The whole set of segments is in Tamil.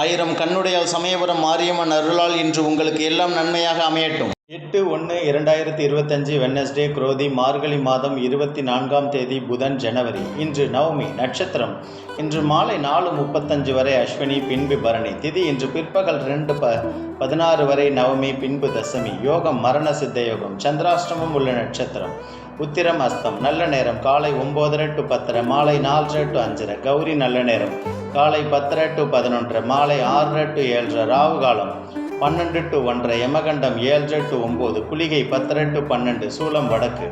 ஆயிரம் கண்ணுடையால் சமயபுரம் மாரியம்மன் அருளால் இன்று உங்களுக்கு எல்லாம் நன்மையாக அமையட்டும். எட்டு ஒன்று இரண்டாயிரத்தி இருபத்தஞ்சு வெனஸ்டே குரோதி மார்கழி மாதம் இருபத்தி நான்காம் தேதி புதன் ஜனவரி. இன்று நவமி நட்சத்திரம். இன்று மாலை நாலு முப்பத்தஞ்சு வரை அஸ்வினி பின்பு பரணி. திதி இன்று பிற்பகல் ரெண்டு ப பதினாறு வரை நவமி பின்பு தசமி. யோகம் மரண சித்த யோகம் சந்திராஷ்டமம் உள்ள நட்சத்திரம். உத்திரம் அஸ்தம் நல்ல நேரம் காலை ஒம்போதரை டு பத்தரை மாலை நாலரை டு அஞ்சரை. கௌரி நல்ல நேரம். காலை பத்தரை டு பதினொன்றரை மாலை ஆறரை டு ஏழரை ராவு காலம் பன்னெண்டு டு ஒன்றரை யமகண்டம் ஏழரை டு ஒம்பது குளிகை பத்தரை டு பன்னெண்டு சூலம் வடக்கு.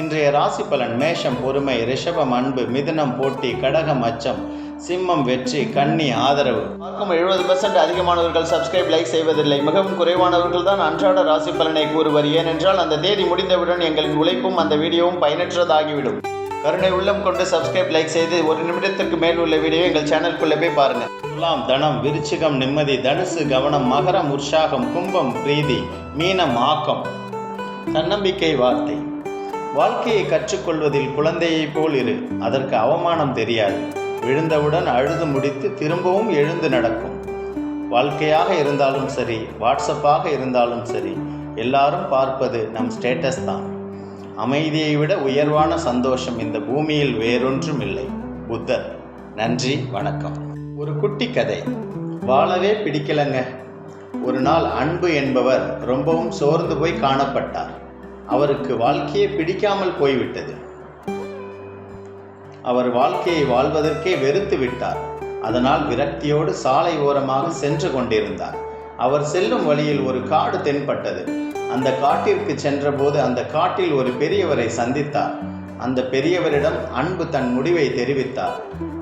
இன்றைய ராசி பலன் மேஷம் பொறுமை ரிஷபம் அன்பு மிதுனம் போட்டி கடகம் அச்சம் சிம்மம் வெற்றி கன்னி ஆதரவு. பார்க்கும் எழுபது பர்சன்ட் அதிகமானவர்கள் சப்ஸ்கிரைப் லைக் செய்வதில்லை. மிகவும் குறைவானவர்கள் தான் அன்றாட ராசி பலனை கூறுவர். ஏனென்றால் அந்த தேதி முடிந்தவுடன் எங்களின் உழைப்பும் அந்த வீடியோவும் பயனற்றதாகிவிடும். கருணை உள்ளம் கொண்டு சப்ஸ்கிரைப் லைக் செய்து ஒரு நிமிடத்திற்கு மேல் உள்ள வீடியோ எங்கள் சேனலுக்குள்ளே போய் பாருங்கள். துலாம் தனம் விருச்சிகம் நிம்மதி தனுசு கவனம் மகரம் உற்சாகம் கும்பம் பிரீதி மீனம் ஆக்கம் தன்னம்பிக்கை வார்த்தை. வாழ்க்கையை கற்றுக்கொள்வதில் குழந்தையைப் போல் இரு அதற்கு அவமானம் தெரியாது. விழுந்தவுடன் அழுது முடித்து திரும்பவும் எழுந்து நடக்கும். வாழ்க்கையாக இருந்தாலும் சரி வாட்ஸ்அப்பாக இருந்தாலும் சரி எல்லாரும் பார்ப்பது நம் ஸ்டேட்டஸ் தான். அமைதியை விட உயர்வான சந்தோஷம் இந்த பூமியில் வேறொன்றும் இல்லை புத்தர் நன்றி வணக்கம். ஒரு குட்டி கதை. வாழவே பிடிக்கலங்க. ஒரு நாள் அன்பு என்பவர் ரொம்பவும் சோர்ந்து போய் காணப்பட்டார். அவருக்கு வாழ்க்கையே பிடிக்காமல் போய்விட்டது. அவர் வாழ்க்கையை வாழ்வதற்கே வெறுத்து விட்டார். அதனால் விரக்தியோடு சாலை ஓரமாக சென்று கொண்டிருந்தார். அவர் செல்லும் வழியில் ஒரு காடு தென்பட்டது. அந்த காட்டிற்கு சென்றபோது அந்த காட்டில் ஒரு பெரியவரை சந்தித்தார். அந்த பெரியவரிடம் அன்பு தன் முடிவை தெரிவித்தார்.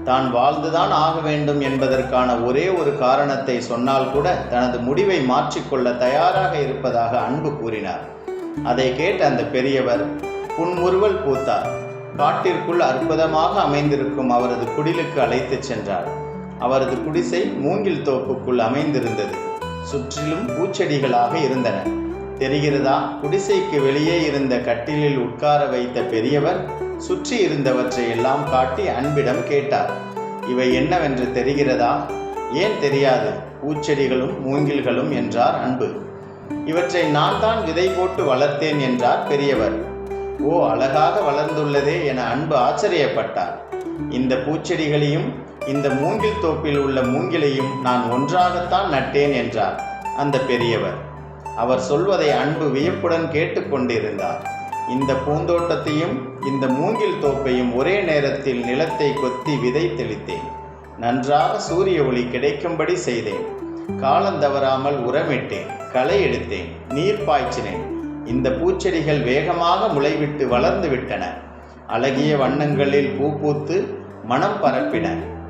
தான் வாழ்ந்துதான் ஆக வேண்டும் என்பதற்கான ஒரே ஒரு காரணத்தை சொன்னால் கூட தனது முடிவை மாற்றிக்கொள்ள தயாராக இருப்பதாக அன்பு கூறினார். அதை கேட்ட அந்த பெரியவர் புன்முறுவல் பூத்தார். காட்டிற்குள் அற்புதமாக அமைந்திருக்கும் அவரது குடிலுக்கு அழைத்துச் சென்றார். அவரது குடிசை மூங்கில் தோப்புக்குள் அமைந்திருந்தது. சுற்றிலும் பூச்செடிகளாக இருந்தன. தெரிகிறதா? குடிசைக்கு வெளியே இருந்த கட்டிலில் உட்கார வைத்த பெரியவர் சுற்றி இருந்தவற்றை எல்லாம் காட்டி அன்பிடம் கேட்டார். இவை என்னவென்று தெரிகிறதா? ஏன் தெரியாது. பூச்செடிகளும் மூங்கில்களும் என்றார் அன்பு. இவற்றை நான் தான் விதை போட்டு வளர்த்தேன் என்றார் பெரியவர். ஓ அழகாக வளர்ந்துள்ளதே என அன்பு ஆச்சரியப்பட்டார். இந்த பூச்செடிகளையும் இந்த மூங்கில் தோப்பில் உள்ள மூங்கிலையும் நான் ஒன்றாகத்தான் நட்டேன் என்றார் அந்த பெரியவர். அவர் சொல்வதை அன்பு வியப்புடன் கேட்டுக்கொண்டிருந்தார். இந்த பூந்தோட்டத்தையும் இந்த மூங்கில் தோப்பையும் ஒரே நேரத்தில் நிலத்தை கொத்தி விதை தெளித்தேன் நன்றாக சூரிய ஒளி கிடைக்கும்படி செய்தேன். காலந்தவறாமல் உரமிட்டேன் களை எடுத்தேன் நீர் பாய்ச்சினேன். இந்த பூச்செடிகள் வேகமாக முளைவிட்டு வளர்ந்து விட்டன. அழகிய வண்ணங்களில் பூ பூத்து மனம் பரப்பின.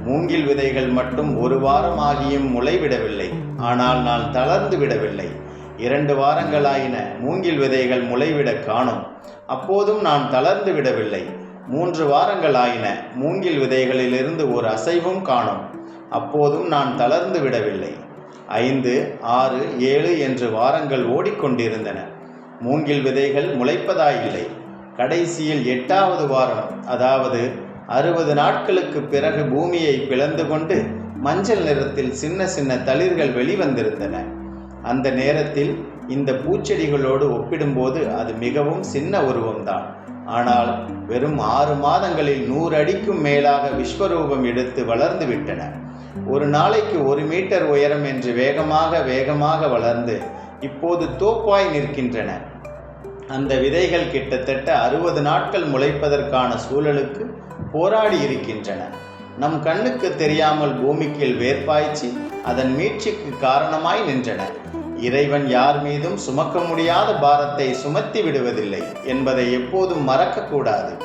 மூங்கில் விதைகள் மட்டும் ஒரு வாரமாகியும் முளைவிடவில்லை. ஆனால் நான் தளர்ந்து விடவில்லை. இரண்டு வாரங்களாயின மூங்கில் விதைகள் முளைவிட காணும். அப்போதும் நான் தளர்ந்து விடவில்லை. மூன்று வாரங்களாயின மூங்கில் விதைகளிலிருந்து ஒரு அசைவும் காணும். அப்போதும் நான் தளர்ந்து விடவில்லை. ஐந்து ஆறு ஏழு என்று வாரங்கள் ஓடிக்கொண்டிருந்தன. மூங்கில் விதைகள் முளைப்பதாயில்லை. கடைசியில் எட்டாவது வாரம் அதாவது அறுபது நாட்களுக்கு பிறகு பூமியை பிளந்து கொண்டு மஞ்சள் நிறத்தில் சின்ன சின்ன தளிர்கள் வெளிவந்திருந்தன. அந்த நேரத்தில் இந்த பூச்செடிகளோடு ஒப்பிடும்போது அது மிகவும் சின்ன உருவம்தான். ஆனால் வெறும் ஆறு மாதங்களில் நூறு அடிக்கும் மேலாக விஸ்வரூபம் எடுத்து வளர்ந்து விட்டன. ஒரு நாளைக்கு ஒரு மீட்டர் உயரம் என்று வேகமாக வேகமாக வளர்ந்து இப்போது தோப்பாய் நிற்கின்றன. அந்த விதைகள் கிட்டத்தட்ட அறுபது நாட்கள் முளைப்பதற்கான சூழலுக்கு போராடி இருக்கின்றன. நம் கண்ணுக்கு தெரியாமல் பூமிக்குள் வேர்பாய்ச்சி அதன் மீட்சிக்கு காரணமாய் நின்றன. இறைவன் யார் மீதும் சுமக்க முடியாத பாரத்தை சுமத்தி விடுவதில்லை என்பதை எப்போதும் மறக்கக்கூடாது.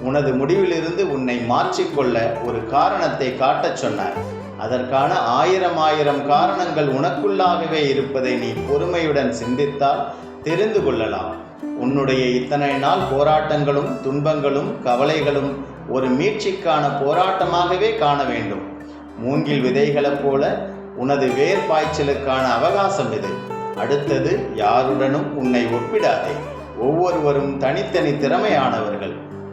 உனது முடிவிலிருந்து உன்னை மாற்றிக்கொள்ள ஒரு காரணத்தை காட்டச் சொன்னார். அதற்கான ஆயிரம் ஆயிரம் காரணங்கள் உனக்குள்ளாகவே இருப்பதை நீ பொறுமையுடன் சிந்தித்தால் தெரிந்து கொள்ளலாம். உன்னுடைய இத்தனை நாள் போராட்டங்களும் துன்பங்களும் கவலைகளும் ஒரு மீட்சிக்கான போராட்டமாகவே காண வேண்டும். மூங்கில் விதைகளைப் போல உனது வேர் பாய்ச்சலுக்கான அவகாசம் இது. அடுத்தது யாருடனும் உன்னை ஒப்பிடாதே. ஒவ்வொருவரும் தனித்தனி திறமையானவர்கள்.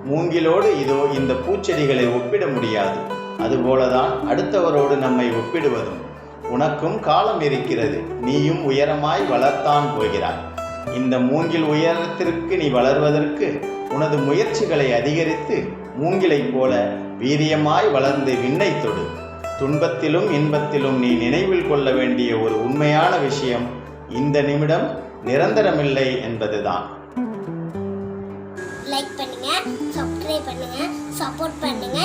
மூங்கிலோடு இதோ இந்த பூச்செடிகளை ஒப்பிட முடியாது. அதுபோலதான் அடுத்தவரோடு நம்மை ஒப்பிடுவதும். உனக்கும் காலம் இருக்கிறது. நீயும் உயரமாய் வளர்த்தான் போகிறாய். இந்த மூங்கில் உயரத்திற்கு நீ வளர்வதற்கு உனது முயற்சிகளை அதிகரித்து மூங்கிலைப் போல வீரியமாய் வளர்ந்து விண்ணை தொடு. துன்பத்திலும் இன்பத்திலும் நீ நினைவில் கொள்ள வேண்டிய ஒரு உண்மையான விஷயம் இந்த நிமிடம் நிரந்தரமில்லை என்பதுதான். லைக் பண்ணுங்க சப்ஸ்கிரைப் பண்ணுங்க சப்போர்ட் பண்ணுங்க.